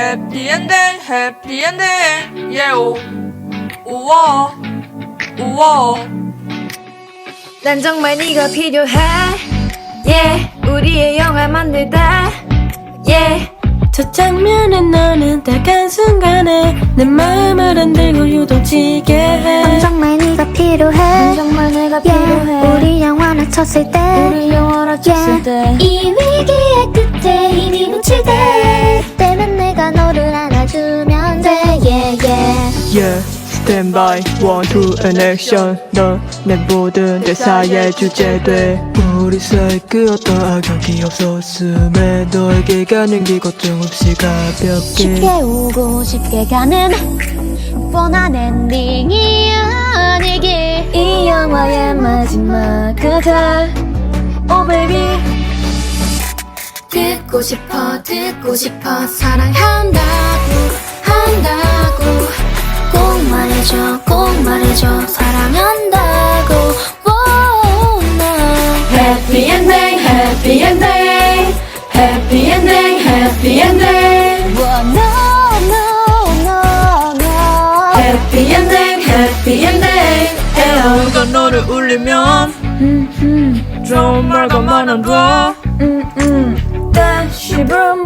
happy ending, happy ending. Yeah, 오, 우와, 우와. 난 정말 네가 필요해. Yeah 우리의 영화 만들다. Yeah. 첫 장면에 너는 딱 한순간에 내 마음을 흔들고 유동치게 해. 넌 정말 네가 필요해. 정말 내가 yeah. 필요해. 우리 영화를 쳤을 때. 우리 영화를 쳤을 때 yeah. Stand by, one, two, and action. 넌내 모든 대사의 주제돼. 우리 사이 그 어떤 악역이 없었음에 너에게 가는 길 걱정 없이 가볍게. 쉽게 오고 쉽게 가는 뻔한 엔딩이 아니길 이 영화의 마지막 그대 Oh baby 듣고 싶어 듣고 싶어 사랑한다고 한다고 말해줘 사랑한다고 oh, no. Happy ending, happy ending Happy ending, happy ending Oh, no, no, no, no. Happy ending, happy ending 에어. 누가 너를 울리면 좋은 말과만 안 돼. 음음 다시 vroom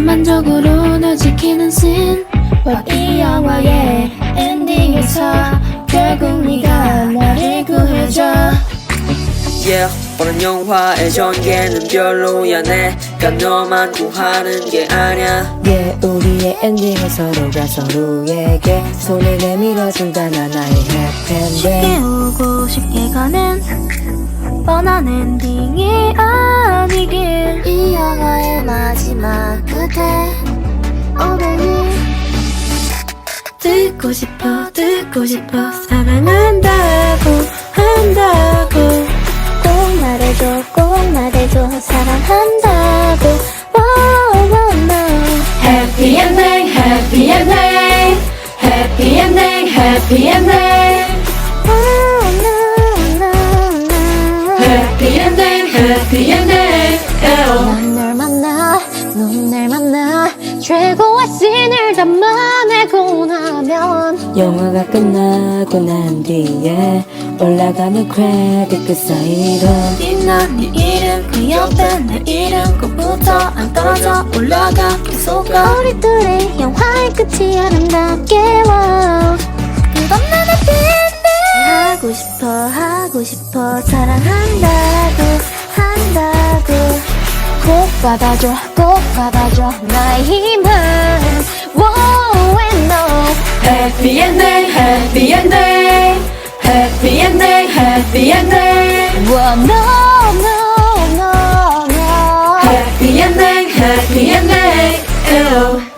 전반적으로 널 지키는 씬 But 이 영화의 엔딩에서 결국 네가 나를 구해줘. Yeah, 보는 영화의 전개는 별로야. 내가 너만 구하는 게 아냐 Yeah, 우리의 ending은 서로가 서로에게 손을 내밀어준다. 나 나의 happy 쉽게 ending 오고 쉽게 가는 뻔한 엔딩이 끝에 Oh baby 듣고 싶어 듣고 싶어 사랑한다고 한다고 꼭 말해줘 꼭 말해줘 사랑한다고 wow, wow, no. Happy ending, happy ending Happy ending, happy ending Oh. Happy ending, happy ending 만나 넌 날 만나 최고의 씬을 담아내고 나면 영화가 끝나고 난 뒤에 올라가는 크레딧 그 사이로. 빛난 네 이름 그 옆에 내 이름 꼭 붙어 안 떨어져 올라가 계속 가 우리 둘의 영화의 끝이 아름답게 와. 끝없는 해피엔딩 하고 싶어 하고 싶어 사랑한다고 한다고. 꼭 받아줘 꼭 받아줘 나의 힘은 Wow and no Happy ending, happy ending Happy ending, happy ending Wow no no no no Happy ending, happy ending 에어.